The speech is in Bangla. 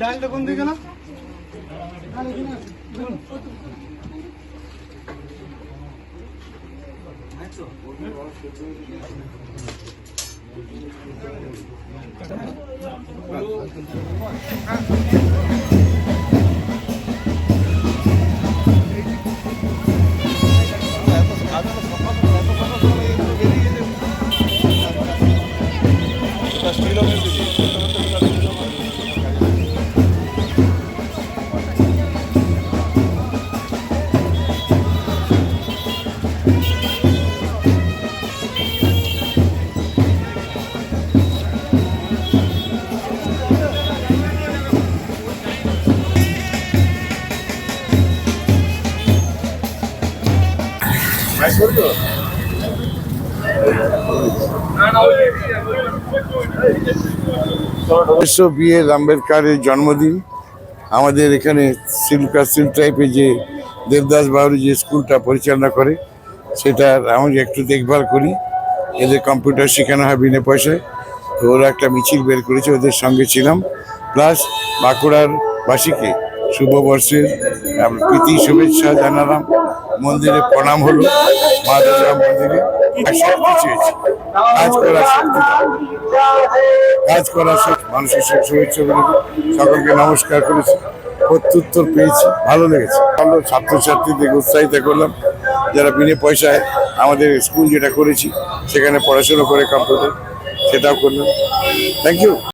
ডালটা কোন দিকে না বিশ্ব বি এর আম্বেদকারের জন্মদিন। আমাদের এখানে সিলকা সিল টাইপের যে দেবদাস বাউরি যে স্কুলটা পরিচালনা করে, সেটার আমি একটু দেখভাল করি। এদের কম্পিউটার শেখানো হয় বিনা পয়সায়। তো ওরা একটা মিছিল বের করেছে, ওদের সঙ্গে ছিলাম। প্লাস বাঁকুড়ার বাসীকে শুভবর্ষের প্রীতি শুভেচ্ছা জানালাম। মন্দিরে প্রণাম হলো, মা দুর্গা মন্দিরে শক্তি চেয়েছি। কাজ করার শক্তি কাজ করার শক্তি মানুষের শুভেচ্ছা সকলকে নমস্কার করেছি, প্রত্যুত্তর পেয়েছি, ভালো লেগেছে। ভালো ছাত্রছাত্রীদের উৎসাহিত করলাম, যারা বিনা পয়সায় আমাদের স্কুল যেটা করেছি, সেখানে পড়াশোনা করে কম্পিউটার সেটাও করলাম। Thank you